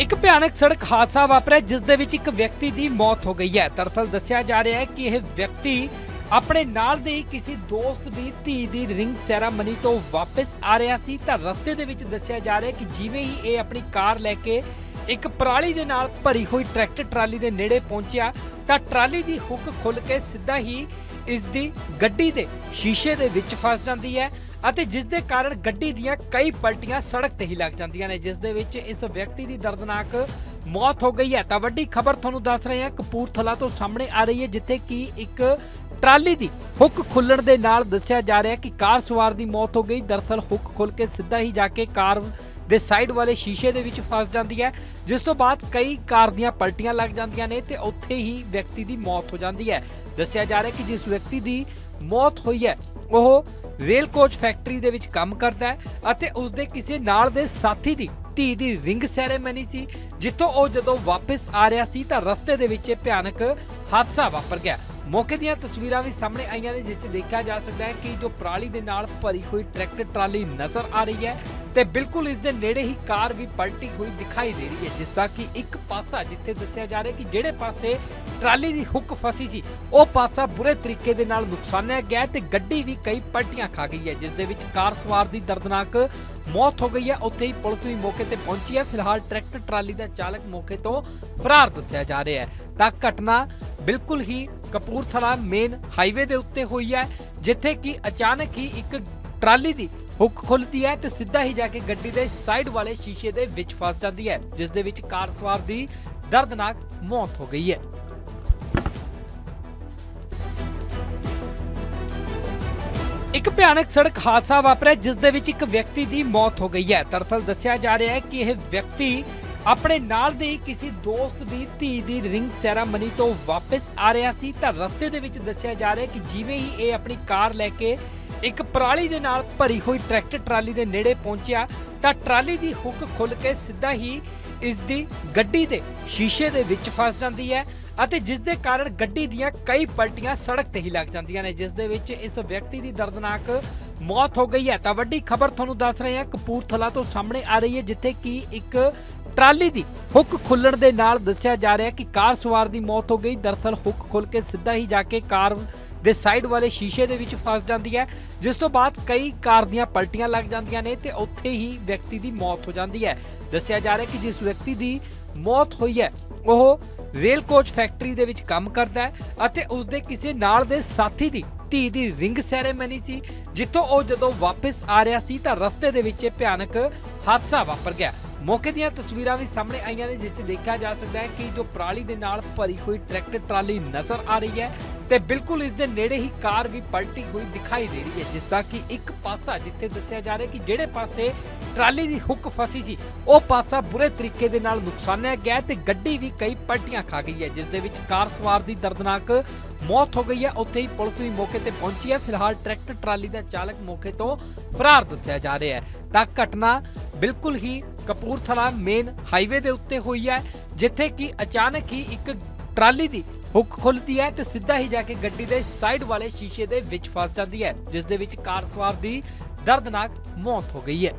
ਇੱਕ ਭਿਆਨਕ ਸੜਕ ਹਾਦਸਾ ਵਾਪਰਿਆ, ਜਿਸ ਦੇ ਵਿੱਚ ਇੱਕ ਵਿਅਕਤੀ ਦੀ ਮੌਤ ਹੋ ਗਈ ਹੈ। ਦਰਅਸਲ ਦੱਸਿਆ ਜਾ ਰਿਹਾ ਹੈ ਕਿ ਇਹ ਵਿਅਕਤੀ ਆਪਣੇ ਨਾਲ ਦੇ ਕਿਸੇ ਦੋਸਤ ਦੀ ਧੀ ਦੀ ਰਿੰਗ ਸੈਰਾਮਨੀ ਤੋਂ ਵਾਪਸ ਆ ਰਿਹਾ ਸੀ। ਤਾਂ ਰਸਤੇ ਦੇ ਵਿੱਚ ਦੱਸਿਆ ਜਾ ਰਿਹਾ ਕਿ ਜਿਵੇਂ ਹੀ ਇਹ ਆਪਣੀ ਕਾਰ ਲੈ ਕੇ ਇੱਕ ਪਰਾਲੀ ਦੇ ਨਾਲ ਭਰੀ ਹੋਈ ਟਰੈਕਟਰ ਟਰਾਲੀ ਦੇ ਨੇੜੇ ਪਹੁੰਚਿਆ, ਤਾਂ ਟਰਾਲੀ ਦੀ ਹੁੱਕ ਖੁੱਲ ਕੇ ਸਿੱਧਾ ਹੀ ਇਸ ਦੀ ਗੱਡੀ ਦੇ ਸ਼ੀਸ਼ੇ ਦੇ ਵਿੱਚ ਫਸ ਜਾਂਦੀ ਹੈ। ਅਤੇ ਜਿਸ ਦੇ ਕਾਰਨ ਗੱਡੀ ਦੀਆਂ ਕਈ ਪਲਟੀਆਂ ਸੜਕ ਤੇ ਹੀ ਲੱਗ ਜਾਂਦੀਆਂ ਨੇ, ਜਿਸ ਦੇ ਵਿੱਚ ਇਸ ਵਿਅਕਤੀ ਦੀ ਦਰਦਨਾਕ ਮੌਤ ਹੋ ਗਈ ਹੈ। ਤਾਂ ਵੱਡੀ ਖਬਰ ਤੁਹਾਨੂੰ ਦੱਸ ਰਹੇ ਹਾਂ, ਕਪੂਰਥਲਾ ਤੋਂ ਸਾਹਮਣੇ ਆ ਰਹੀ ਹੈ, ਜਿੱਥੇ ਕਿ ਇੱਕ ਟਰਾਲੀ ਦੀ ਹੁੱਕ ਖੁੱਲਣ ਦੇ ਨਾਲ ਦੱਸਿਆ ਜਾ ਰਿਹਾ ਕਿ ਕਾਰ ਸਵਾਰ ਦੀ ਮੌਤ ਹੋ ਗਈ। ਦਰਅਸਲ ਹੁੱਕ ਖੁੱਲ ਕੇ ਸਿੱਧਾ ਹੀ ਜਾ ਕੇ ਕਾਰ ਦੇ ਸਾਈਡ ਵਾਲੇ ਸ਼ੀਸ਼ੇ ਦੇ ਵਿੱਚ ਫਸ ਜਾਂਦੀ ਹੈ, ਜਿਸ ਤੋਂ ਬਾਅਦ ਕਈ ਕਾਰ ਦੀਆਂ ਪਲਟੀਆਂ ਲੱਗ ਜਾਂਦੀਆਂ ਨੇ ਤੇ ਉੱਥੇ ਹੀ ਵਿਅਕਤੀ ਦੀ ਮੌਤ ਹੋ ਜਾਂਦੀ ਹੈ। ਦੱਸਿਆ ਜਾ ਰਿਹਾ ਕਿ ਜਿਸ ਵਿਅਕਤੀ ਦੀ ਮੌਤ ਹੋਈ ਹੈ ਉਹ ਰੇਲ ਕੋਚ ਫੈਕਟਰੀ ਦੇ ਵਿੱਚ ਕੰਮ ਕਰਦਾ ਹੈ ਅਤੇ ਉਸ ਦੇ ਕਿਸੇ ਨਾਲ ਦੇ ਸਾਥੀ ਦੀ ਧੀ ਦੀ ਰਿੰਗ ਸੈਰੇਮਨੀ ਸੀ, ਜਿੱਥੋਂ ਉਹ ਜਦੋਂ ਵਾਪਸ ਆ ਰਿਹਾ ਸੀ ਤਾਂ ਰਸਤੇ ਦੇ ਵਿੱਚ ਇਹ ਭਿਆਨਕ ਹਾਦਸਾ ਵਾਪਰ ਗਿਆ। ਮੌਕੇ ਦੀਆਂ ਤਸਵੀਰਾਂ ਵੀ ਸਾਹਮਣੇ ਆਈਆਂ ਨੇ, ਜਿਸ 'ਚ ਦੇਖਿਆ ਜਾ ਸਕਦਾ ਹੈ ਕਿ ਜੋ ਪਰਾਲੀ ਦੇ ਨਾਲ ਭਰੀ ਹੋਈ ਟਰੈਕਟਰ ਟਰਾਲੀ ਨਜ਼ਰ ਆ ਰਹੀ ਹੈ ਤੇ ਬਿਲਕੁਲ ਇਸ ਦੇ ਨੇੜੇ ਹੀ ਕਾਰ ਵੀ ਪਲਟੀ ਹੋਈ ਦਿਖਾਈ ਦੇ ਰਹੀ ਹੈ, ਜਿਸ ਦਾ ਕਿ ਇੱਕ ਪਾਸਾ ਜਿੱਥੇ ਦੱਸਿਆ ਜਾ ਰਿਹਾ ਕਿ ਜਿਹੜੇ ਪਾਸੇ ਟਰਾਲੀ ਦੀ ਹੁੱਕ ਫਸੀ ਸੀ, ਉਹ ਪਾਸਾ ਬੁਰੇ ਤਰੀਕੇ ਦੇ ਨਾਲ ਨੁਕਸਾਨਿਆ ਗਿਆ ਤੇ ਗੱਡੀ ਵੀ ਕਈ ਪਲਟੀਆਂ ਖਾ ਗਈ ਹੈ, ਜਿਸ ਦੇ ਵਿੱਚ ਕਾਰ ਸਵਾਰ ਦੀ ਦਰਦਨਾਕ ਮੌਤ ਹੋ ਗਈ ਹੈ। ਉੱਥੇ ਹੀ ਪੁਲਿਸ ਵੀ ਮੌਕੇ ਤੇ ਪਹੁੰਚੀ ਹੈ। ਫਿਲਹਾਲ ਟਰੈਕਟਰ ਟਰਾਲੀ ਦਾ ਚਾਲਕ ਮੌਕੇ ਤੋਂ ਫਰਾਰ ਦੱਸਿਆ ਜਾ ਰਿਹਾ ਹੈ। ਤਾਂ ਘਟਨਾ ਬਿਲਕੁਲ ਹੀ ਕਪੂਰਥਲਾ ਮੇਨ ਹਾਈਵੇ ਦੇ ਉੱਤੇ ਹੋਈ ਹੈ, ਜਿੱਥੇ ਕਿ ਅਚਾਨਕ ਹੀ ਇੱਕ ਟਰਾਲੀ ਦੀ ਹੁੱਕ ਖੁੱਲਦੀ ਹੈ ਤੇ ਸਿੱਧਾ ਹੀ ਜਾ ਕੇ ਗੱਡੀ ਦੇ ਸਾਈਡ ਵਾਲੇ ਸ਼ੀਸ਼ੇ ਦੇ ਵਿੱਚ ਫਸ ਜਾਂਦੀ ਹੈ, ਜਿਸ ਦੇ ਵਿੱਚ ਕਾਰ ਸਵਾਰ ਦੀ ਦਰਦਨਾਕ ਮੌਤ ਹੋ ਗਈ ਹੈ। ਇੱਕ ਭਿਆਨਕ ਸੜਕ ਹਾਦਸਾ ਵਾਪਰਿਆ, ਜਿਸ ਦੇ ਵਿੱਚ ਇੱਕ ਵਿਅਕਤੀ ਦੀ ਮੌਤ ਹੋ ਗਈ ਹੈ। ਦਰਅਸਲ ਦੱਸਿਆ ਜਾ ਰਿਹਾ ਹੈ ਕਿ ਇਹ ਵਿਅਕਤੀ ਆਪਣੇ ਨਾਲ ਦੇ ਕਿਸੇ ਦੋਸਤ ਦੀ ਧੀ ਦੀ ਰਿੰਗ ਸੈਰਾਮਨੀ ਤੋਂ ਵਾਪਸ ਆ ਰਿਹਾ ਸੀ ਤਾਂ ਰਸਤੇ ਦੇ ਵਿੱਚ ਦੱਸਿਆ ਜਾ ਰਿਹਾ ਕਿ ਜਿਵੇਂ ਹੀ ਇਹ ਆਪਣੀ ਕਾਰ ਲੈ ਕੇ ਇੱਕ ਪਰਾਲੀ ਦੇ ਨਾਲ ਭਰੀ ਹੋਈ ਟਰੈਕਟਰ ਟਰਾਲੀ ਦੇ ਨੇੜੇ ਪਹੁੰਚਿਆ ਤਾਂ ਟਰਾਲੀ ਦੀ ਹੁੱਕ ਖੁੱਲ ਕੇ ਸਿੱਧਾ ਹੀ ਇਸ ਦੀ ਗੱਡੀ ਦੇ ਸ਼ੀਸ਼ੇ ਦੇ ਵਿੱਚ ਫਸ ਜਾਂਦੀ ਹੈ ਅਤੇ ਜਿਸ ਦੇ ਕਾਰਨ ਗੱਡੀ ਦੀਆਂ ਕਈ ਪਲਟੀਆਂ ਸੜਕ ਤੇ ਹੀ ਲੱਗ ਜਾਂਦੀਆਂ ਨੇ, ਜਿਸ ਦੇ ਵਿੱਚ ਇਸ ਵਿਅਕਤੀ ਦੀ ਦਰਦਨਾਕ ਮੌਤ ਹੋ ਗਈ ਹੈ। ਤਾਂ ਵੱਡੀ ਖਬਰ ਤੁਹਾਨੂੰ ਦੱਸ ਰਹੇ ਹਾਂ, ਕਪੂਰਥਲਾ ਤੋਂ ਸਾਹਮਣੇ ਆ ਰਹੀ ਹੈ, ਜਿੱਥੇ ਕਿ ਇੱਕ ਟਰਾਲੀ ਦੀ ਹੁੱਕ ਖੁੱਲਣ ਦੇ ਨਾਲ ਦੱਸਿਆ ਜਾ ਰਿਹਾ ਕਿ ਕਾਰ ਸਵਾਰ ਦੀ ਮੌਤ ਹੋ ਗਈ। ਦਰਅਸਲ ਹੁੱਕ ਖੁੱਲ ਕੇ ਸਿੱਧਾ ਹੀ ਜਾ ਕੇ ਕਾਰ ਦੇ ਸਾਈਡ ਵਾਲੇ ਸ਼ੀਸ਼ੇ ਦੇ ਵਿੱਚ ਫਸ ਜਾਂਦੀ ਹੈ, ਜਿਸ ਤੋਂ ਬਾਅਦ ਕਈ ਕਾਰ ਦੀਆਂ ਪਲਟੀਆਂ ਲੱਗ ਜਾਂਦੀਆਂ ਨੇ ਤੇ ਉੱਥੇ ਹੀ ਵਿਅਕਤੀ ਦੀ ਮੌਤ ਹੋ ਜਾਂਦੀ ਹੈ। ਦੱਸਿਆ ਜਾ ਰਿਹਾ ਕਿ ਜਿਸ ਵਿਅਕਤੀ ਦੀ ਮੌਤ ਹੋਈ ਹੈ, ਉਹ ਰੇਲ ਕੋਚ ਫੈਕਟਰੀ ਦੇ ਵਿੱਚ ਕੰਮ ਕਰਦਾ ਹੈ ਅਤੇ ਉਸ ਦੇ ਕਿਸੇ ਨਾਲ ਦੇ ਸਾਥੀ ਦੀ ਧੀ ਦੀ ਰਿੰਗ ਸੈਰੇਮਨੀ ਸੀ, ਜਿੱਥੋਂ ਉਹ ਜਦੋਂ ਵਾਪਸ ਆ ਰਿਹਾ ਸੀ ਤਾਂ ਰਸਤੇ ਦੇ ਵਿੱਚ ਇਹ ਭਿਆਨਕ ਹਾਦਸਾ ਵਾਪਰ ਗਿਆ। ਮੌਕੇ ਦੀਆਂ ਤਸਵੀਰਾਂ ਵੀ ਸਾਹਮਣੇ ਆਈਆਂ ਨੇ, ਜਿਸ 'ਚ ਦੇਖਿਆ ਜਾ ਸਕਦਾ ਹੈ ਕਿ ਜੋ ਪਰਾਲੀ ਦੇ ਨਾਲ ਭਰੀ ਹੋਈ ਟਰੈਕਟਰ ਟਰਾਲੀ ਨਜ਼ਰ ਆ ਰਹੀ ਹੈ। ਤੇ ਬਿਲਕੁਲ ਇਸ ਦੇ ਨੇੜੇ ਹੀ ਕਾਰ ਵੀ ਪਲਟੀ ਹੋਈ ਦਿਖਾਈ ਦੇ ਰਹੀ ਹੈ, ਜਿਸ ਦਾ ਕਿ ਇੱਕ ਪਾਸਾ ਜਿੱਥੇ ਦੱਸਿਆ ਜਾ ਰਿਹਾ ਕਿ ਜਿਹੜੇ ਪਾਸੇ ਟਰਾਲੀ ਦੀ ਹੁੱਕ ਫਸੀ ਸੀ, ਉਹ ਪਾਸਾ ਬੁਰੇ ਤਰੀਕੇ ਦੇ ਨਾਲ ਨੁਕਸਾਨਿਆ ਗਿਆ ਤੇ ਗੱਡੀ ਵੀ ਕਈ ਪਲਟੀਆਂ ਖਾ ਗਈ ਹੈ, ਜਿਸ ਦੇ ਵਿੱਚ ਕਾਰ ਸਵਾਰ ਦੀ ਦਰਦਨਾਕ ਮੌਤ ਹੋ ਗਈ ਹੈ। ਉੱਥੇ ਹੀ ਪੁਲਿਸ ਵੀ ਮੌਕੇ ਤੇ ਪਹੁੰਚੀ ਹੈ। ਫਿਲਹਾਲ ਟਰੈਕਟਰ ਟਰਾਲੀ ਦਾ ਚਾਲਕ ਮੌਕੇ ਤੋਂ ਫਰਾਰ ਦੱਸਿਆ ਜਾ ਰਿਹਾ ਹੈ। ਤਾਂ ਘਟਨਾ ਬਿਲਕੁਲ ਹੀ ਕਪੂਰਥਲਾ ਮੇਨ ਹਾਈਵੇ ਦੇ ਉੱਤੇ ਹੋਈ ਹੈ, ਜਿੱਥੇ ਕਿ ਅਚਾਨਕ ਹੀ ਇੱਕ ਟਰਾਲੀ ਦੀ ਹੁੱਕ ਖੁੱਲਦੀ ਹੈ ਤੇ ਸਿੱਧਾ ਹੀ ਜਾ ਕੇ ਗੱਡੀ ਦੇ ਸਾਈਡ ਵਾਲੇ ਸ਼ੀਸ਼ੇ ਦੇ ਵਿੱਚ ਫਸ ਜਾਂਦੀ ਹੈ, ਜਿਸ ਦੇ ਵਿੱਚ ਕਾਰ ਸਵਾਰ ਦੀ ਦਰਦਨਾਕ ਮੌਤ ਹੋ ਗਈ ਹੈ।